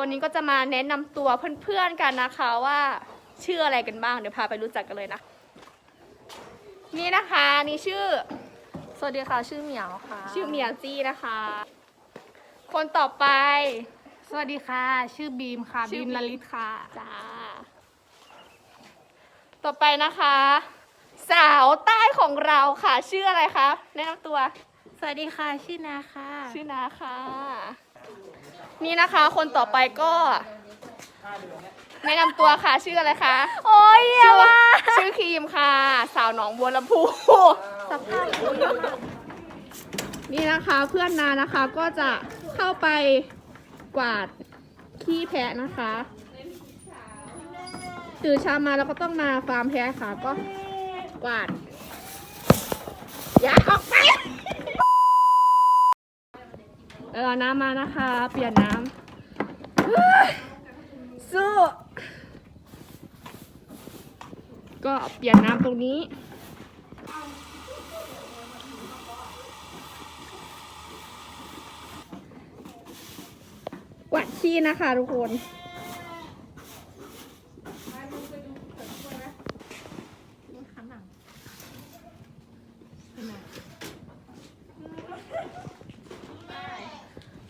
วัสดีค่ะวันนี้ก็จะมาแนะนำตัวเพื่อนๆกันนะคะว่าชื่ออะไรกันบ้างเดี๋ยวพาไปรู้จักกันเลยนะ นี่นะคะนี่ชื่อ สวัสดีค่ะชื่อเหมียวค่ะ ชื่อเมียจี้นะคะ คนต่อไป สวัสดีค่ะ ชื่อบีมค่ะชื่อบีมลลิตค่ะจ้า ต่อไปนะคะ สาวใต้ของเราค่ะ ชื่ออะไรคะแนะนำตัว สวัสดีค่ะชื่อนาค่ะ ชื่อนาค่ะ นี่นะคะคนต่อไปก็แนะนำตัวค่ะชื่ออะไรคะ โอ้ยชื่อว่าชื่อครีมค่ะ สาวหนองบัวลำพูสภาพนี่นะคะเพื่อนนานะคะก็จะเข้าไปกวาดขี้แพะนะคะตื่นเช้ามาแล้วก็ต้องมาฟาร์มแพะค่ะก็กวาด อย่าออกไป เออน้ำมานะคะ เปลี่ยนน้ำเฮ้ยสู้ก็เปลี่ยนน้ำตรงนี้ กวาดขี้นะคะทุกคน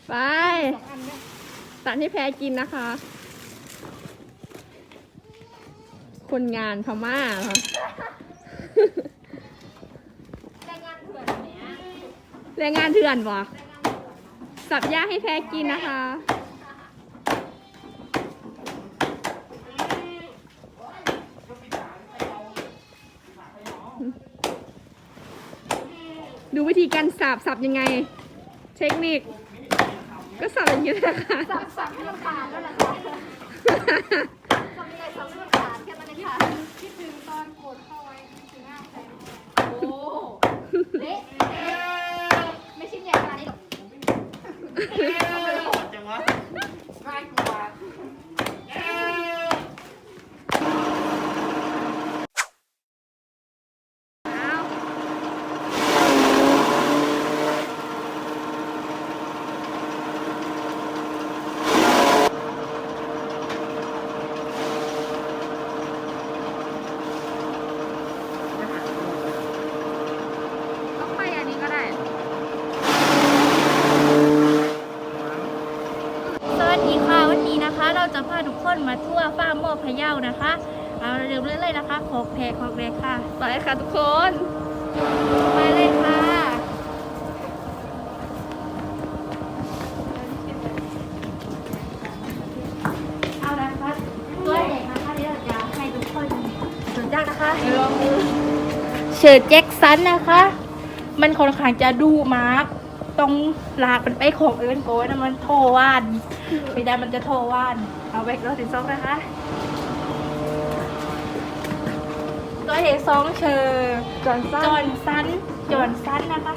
ไปสันที่แพ้กินนะคะ คนงานพม่าค่ะแรงงานเถื่อนวะสับหญ้าให้แพ้กินนะคะ ดูวิธีการสับสับยังไง เทคนิค ก็สับอย่างนี้แหละค่ะ สับสับเรื่องขาดแล้วนะคะสับยังไงสับเรื่องขาดแค่นั้นเองค่ะคิดถึงตอนโกดเข้าไว้คิดถึงหน้าแฟนโอ้เละไม่ชิ้นใหญ่ขนาดนี้หรอก ต้องไปอันนี้ก็ได้ สวัสดีค่ะวันนี้นะคะ เราจะพาทุกคนมาทั่วฟาร์มโมพะเยานะคะเอาเร็วๆเลยๆนะคะขอกแพรขอกแรกค่ะ ไปค่ะทุกคน ไปเลยค่ะเอาละคะตัวเด็กนะคะที่เราจะให้ทุกคนรู้จักนะคะเชิร์แจ็คสันนะคะ มันค่อนข้างจะดูมาร์กต้องลากมันไปของเอินโกยนะมันโทวานไม่ได้มันจะโทวานเอาไปรถติดซองนะคะ ตัวเอกสองเชอร์จอนสั้นจอห์นสันจอห์นสันนะคะ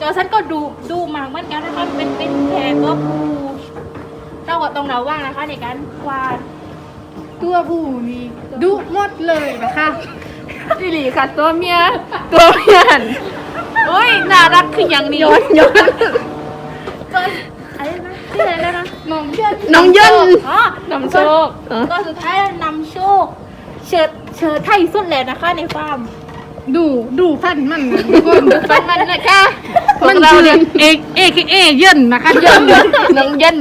จอห์นสันก็ดูดูมากเหมือนกันนะคะเป็นเป็นแพรก็ปูเราก็ต้องระวังนะคะในการควานตัวผู้นี่ดุหมดเลยนะคะดิลีค่ะตัวเมียตัวเมียนโอ้ยน่ารักคืออย่างนี้ย้อนย้อนก็อะไรนะชื่ออะไรนะคะน้องเชื่อน้องย่นอ๋อนำโชคเออก็สุดท้ายนำโชคเชิด เชิดไทยสุดเลยนะคะในฟาร์ม ดูดูพันมันนะทุกคนฟันมันนะคะมันเราเรียกเอกเอกเอเยินนะคะเยินน้องเย็น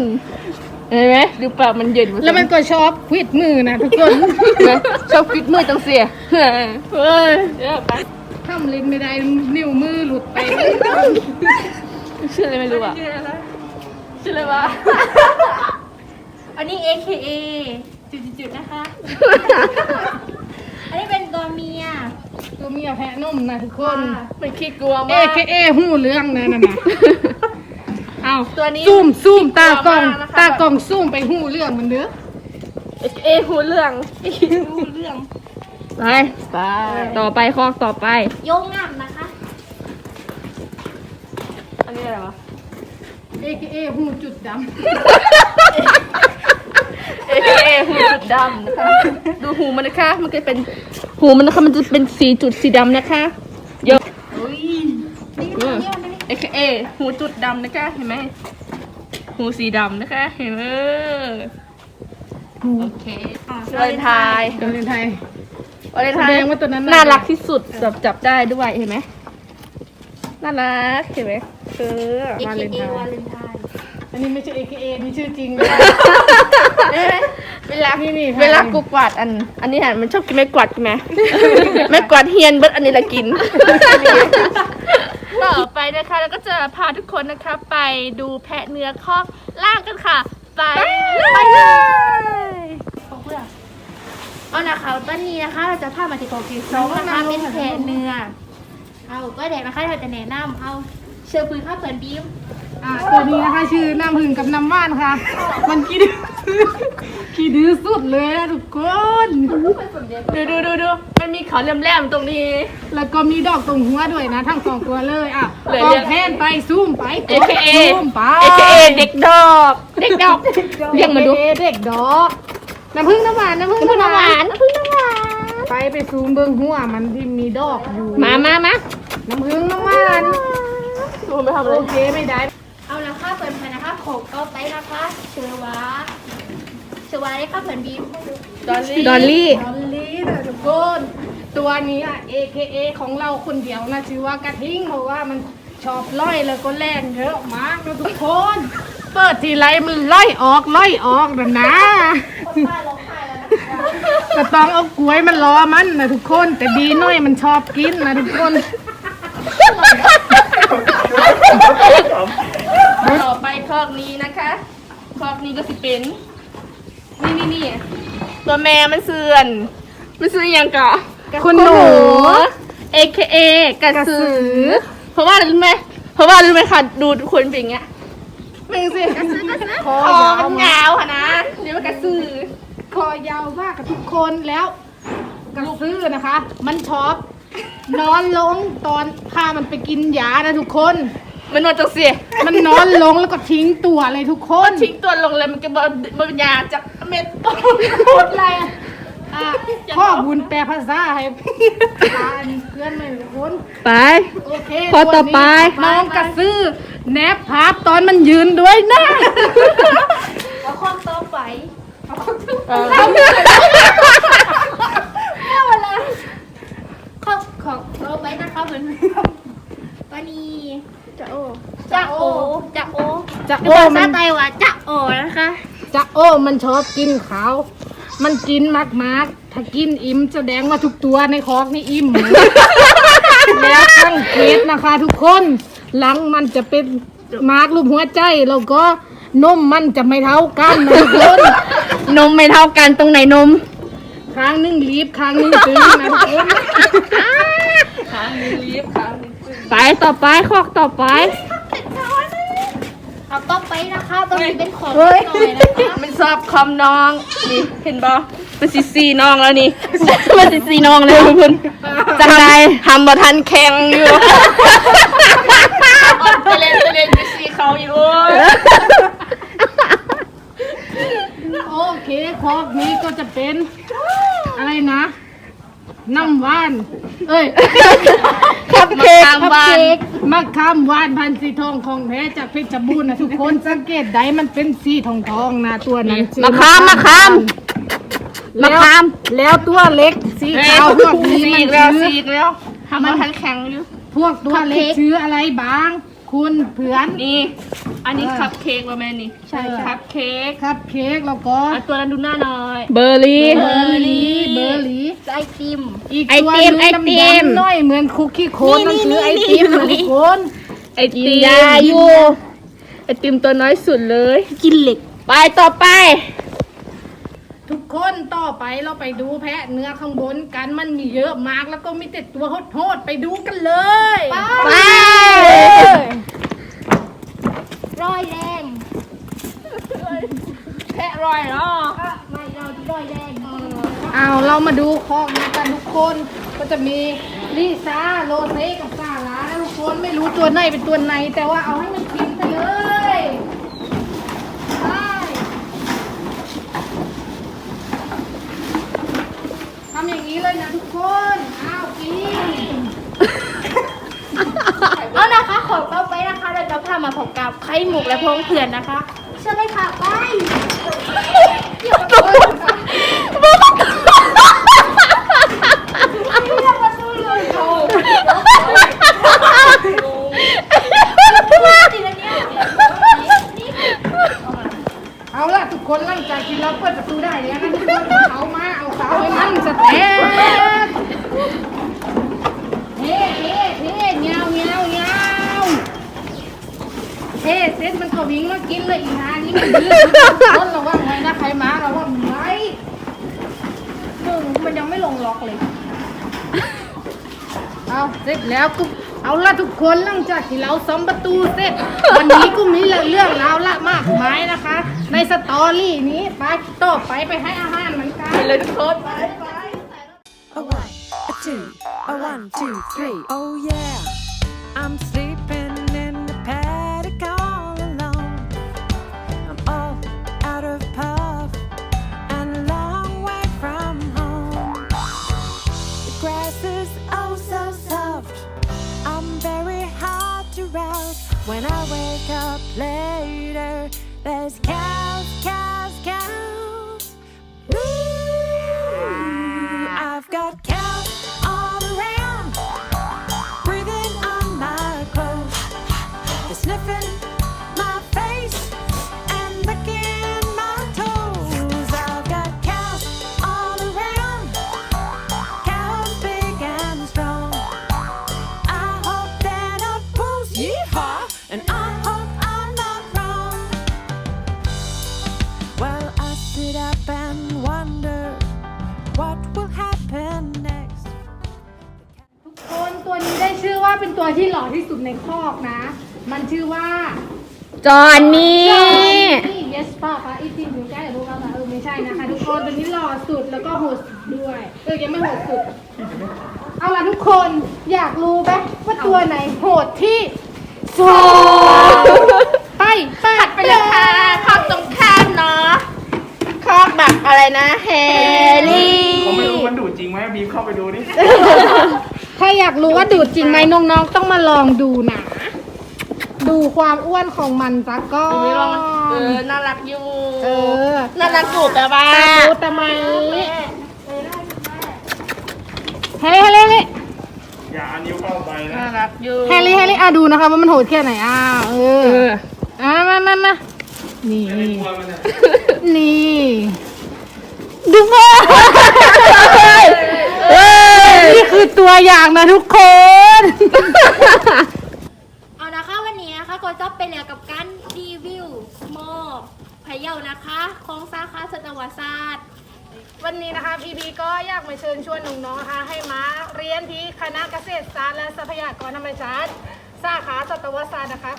เห็นไหมดูปากมันเย็นแล้วมันก็ชอบควิดมือนะทุกคนนะชอบกิดมือจังเสียเฮ้ยเฮ้ยเดี๋ยวไปทำเล่นไม่ได้นิ้วมือหลุดไปชื่ออะไรไม่รู้อะชื่ออะไรวะอันนี้ AKA จุดๆๆนะคะ อันนี้เป็นตัวเมีย ตัวเมียแพะนมนะทุกคนมันขี้กลัวเอมากเคเอหูเรื่องนะนั่นนะเอาตัวนี้ซูมซูมตากล่อง นะคะ ตากล่องซูมไปหูเรื่องมันเด้อเอหูเรื่องรู้เรื่องไปไปต่อไปคอกต่อไป โยงงามนะคะ อันนี้อะไรวะเอเคเอหูจุดด เอเอหูจุดดำนะคะ ดูหูมันนะคะ มันก็เป็นหูมันนะคะ มันจะเป็นสีจุดสีดำนะคะเยอะอุ้ยนี่มันเยอะนะเอเอหูจุดดำนะคะ เห็นไหมหูสีดำนะคะ เห็นไหมโอเคอะวาเลนไทน์วาเลนไทน์วาเลนไทแสดน์งว่าตัวนั้นน่ารักที่สุดจับจับได้ด้วยเห็นไหมน่ารักเห็นไหมเออเอเคเอวาเลนไทน์ อันนี้ไม่ใช่ AKA นี่ชื่อจริงเวลานี่นี่เวลากูกวาดอัน อันนี้หันมันชอบกินไม่กวาดใช่ไหมไม่กวาดเฮียนเบิดอันนี้ละกิน ต่อไปนะคะแล้วก็จะพาทุกคนนะคะ ไปดูแพะเนื้อคอกล่างกันค่ะ ไปไปเลยของเพื่อนเอานะคะตอนนี้นะคะ เราจะพามาที่โกกิซองนะคะเป็นแผลเนื้อเอาก็เด็กนะคะเราจะแนะนำเอาเชือปืนข้าวเปิดบีม อ่าตัวนี้นะคะชื่อน้ำหึงกับน้ำว่านค่ะ มันขี้ดื้อขี้ดื้อสุดเลยนะทุกคนดูดูดูดูมันมีเขาแหลมๆตรงนี้ แล้วก็มีดอกตรงหัวด้วยนะ ทั้งสองตัวเลยอะเหลือก็เรียกแพนไปซูมไปกด AKA ซูมไป AKA เด็กดอก เด็กดอกเรียกมาดู AKA เด็กดอกน้ำผึ้งน้ำหวานน้ำผึ้งน้ำผึ้งน้ำหวานน้ำผึ้งน้ำหวานไปไปซูมเบิ้งหัวมันที่มีดอกอยู่มามามาน้ำผึ้งน้ำหวานดูไปทำอะไร โอเคไม่ได้เอาละค่ะเปิดแผลนะคะโขกเอาไปนะคะเชือวาเชือวาได้ข้าวเปิดบีมดอลลี่ดอลลี่ ดอลลี่นะทุกคนตัวนี้อะ AKA ของเราคนเดียวนะชื่อว่ากระทิงเพราะว่ามันชอบล่อยแล้วก็แล่นเยอะมากนะทุกคน เปิดทีไรมันล่อยออกล่อยออกนะนะก็ต้องเอากล้วยมันรอมันนะทุกคน แต่ดีหน่อยมันชอบกินนะทุกคนต่ อไปคอกนี้นะคะคอกนี้ก็สิเป็น นี่นี่นี่ตัวแม่มันเสื่อนมันซื้ออยังกะคุณหนู AKA กระสือ เพราะว่าอะไรรู้ไหมเพราะว่าอะไรรู้ไหมคะดูทุกคนเป็นอย่างเงี้ยเป็นสิคอคอยาวมันมากยาวค่ะนะเรียกว่ากระสือคอยาวมากกับทุกคนแล้วกระซื้อนะคะ มันชอบ นอนลงตอนพามันไปกินยานะทุกคน มันนวดจังสิมันนอนลงแล้วก็ทิ้งตัวเลยทุกคน ทิ้งตัวลงเลยมันก็บอบยาจากเม็ดต้นโคตรอะไรอะอะพ่อบุญแปลภาษาให้ตาอันเพื่อนไม่ทุกคนไป โอเคข้อต่อไป น้องกระซื้อแนบภาพตอนมันยืนด้วยนะเอาข้อต่อไปข้อของต่อไปนะคะเพื่อนๆวันนี้ จะโอ้ จะโอจะโอ จะภาโอ้มัษานไต้หวันจะโอนะคะ จะโอ้มันชอบกินขาว มันกินมากมากๆ ถ้ากินอิ่มแสดงว่าทุกตัวในคอกนี่อิ่ม แล้วสังเกตนะคะ ทุกคนหลังมันจะเป็นมาร์กรูปหัวใจแล้วก็นมมันจะไม่เท่ากันนะทุกคน นมไม่เท่ากันตรงไหนนมข้างหนึงรีบข้างหนึงตึงนะทุกคน ไปต่อไปคอกต่อไป เอาต่อไปนะคะต้องมีเป็นของหน่อยนะคะมันชอบคอมน้อง นี่เห็นบ่มันสิซีน้องแล้วนี่ มันสิซีน้องแล้วทุกคนจังไดทำบ่ทันแข่งอยู่ไปเล่นไปเล่นไปซีเขาอยู่ โอเคคอกนี้ก็จะเป็น อะไรนะน้ำหวาน เอ้ย คับเค้กบ้าน มะขามหวานพันธุ์สีทองของแท้จากเพชรบูรณ์นะทุกคนสังเกตได้มันเป็นสีทองทองๆนะตัวนั้นชื่อมะขามมะขามแล้วมะขาม แล้วตัวเล็กสีขาวพวกนี้ซีมันกแล้วชื่ซีอกแล้วทำบ่ทันแข่งอยู่ พวกตัวเล็กชื่ออะไรบ้าง คุณเพื่อนนี่ อันนี้คัพเค้กว่าแม่นี่ ใช่ค่ะคัพเค้กครับเค้กแล้วก็อะตัวนั้นดูหน้าหน่อยเบอร์รี่ เบอร์รี่เบอร์รี่ไอติม อีกไอตัวติหมนึงไอติมดำๆหน้อยเหมือนคุกกี้โคนนั่นคือไอติมนะทุกคนไอติมยาอยู่ไอติมตัวน้อยสุดเลย กินเหล็ก ไปต่อไป ทุกคนต่อไปเราไปดูแพะเนื้อข้างบนกันมันมีเยอะมากแล้วก็มีแต่ตัวโหดๆไปดูกันเลยไปร้อยแดงแพะรอยเนาะไม่เราร้อยแดงเอาเรามาดูคอกนี้กันทุกคนก็จะมีลิซ่าโรเซ่กับซาร่านะทุกคนไม่รู้ตัวไหนเป็นตัวไหนแต่ว่าเอาให้มันกินไปเลยไปทำอย่างนี้เลยนะทุกคนเอากินเอานะคะขอต่อไปนะคะเราจะพามาพบกับไข่หมกและพงเพื่อนนะคะชื่อเลยค่ะไปเอาละทุก คนหลังจากที่เราเปิดประตูได้แล้วนะทุกคนเอามาเอาเสาให้มันสเต็ปเฮ้เฮ้เฮ้เงาเงาเงาเฮ้เซ็ตมันก็วิ่งมากินเลยอีหานี่มันดื้อคนระวังไว้นะใครมาระวังไว้มึงมันยังไม่ลงล็อกเลย เอาเสร็จแล้วก็ เอาละทุกคนหลังจากที่เราซ้อมประตูเสร็จ วันนี้ก็มีเรื่องราวละมากมายนะคะ ในสตอรี่นี้ไปต่อไปไปให้อาหารเหมือนกันเลยทุกคน A one, a two, a one, two, three. Oh yeah, I'm sleeping when I wake up later. There's cows, cows, cows. Moo. I've got cows all around, breathing on my clothes. Sniffing จอนนี่นี่ yes ป้าป้าอีทีอยู่ใกล้รู้แล้วแต่เออไม่ใช่นะคะ ทุกคนตัวนี้หล่อสุดแล้วก็โหดสุดด้วยเออยังไม่โหดสุด เอาล่ะทุกคนอยากรู้ไหมว่าตัวไหนโหดที่สุดไปไปไปเลยค่ะคอกตรงข้ามเนาะคอกแบบอะไรนะแฮร์รี่ ผมไม่รู้มันดูดจริงไหมบีมเข้าไปดูดิ ถ้าอยากรู้ว่าดูดจริงไหมน้องๆต้องมาลองดูนะ ดูความอ้วนของมันซะก่อไม่ลองนเออน่ารักอยู่เออ น่ารักอยู่แต่ว่าตาดูทำไมเฮ้ยเฮ้ยเฮ้ยอย่าเอานิ้วเข้าไปนะน่ารักอยู่เฮลี่เฮลี่อะดูนะคะว่ามันโหดแค่ไหนอะเอออะมามามานี่ ไม่กลัวมันอะนี่ดูว่านี่คือตัวอย่างนะทุกคน แล้วกับการรีวิวหม้อบพะเยานะคะของสาขาสัตวศาสตร์ วันนี้นะคะพีพีก็อยากมาเชิญชวนน้องๆนะคะให้มาเรียนที่คณะเกษตรศาสตร์และทรัพยากรธรรมชาติ สาขาสัตวศาสตร์นะคะ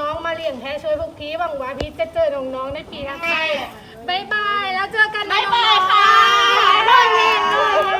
น้องๆมาเลี้ยงแพ้ช่วยพวกพี่หวังว่าพี่จะเจอน้องๆในปีถัดไปบายบายแล้วเจอกันนะน้องๆค่ะ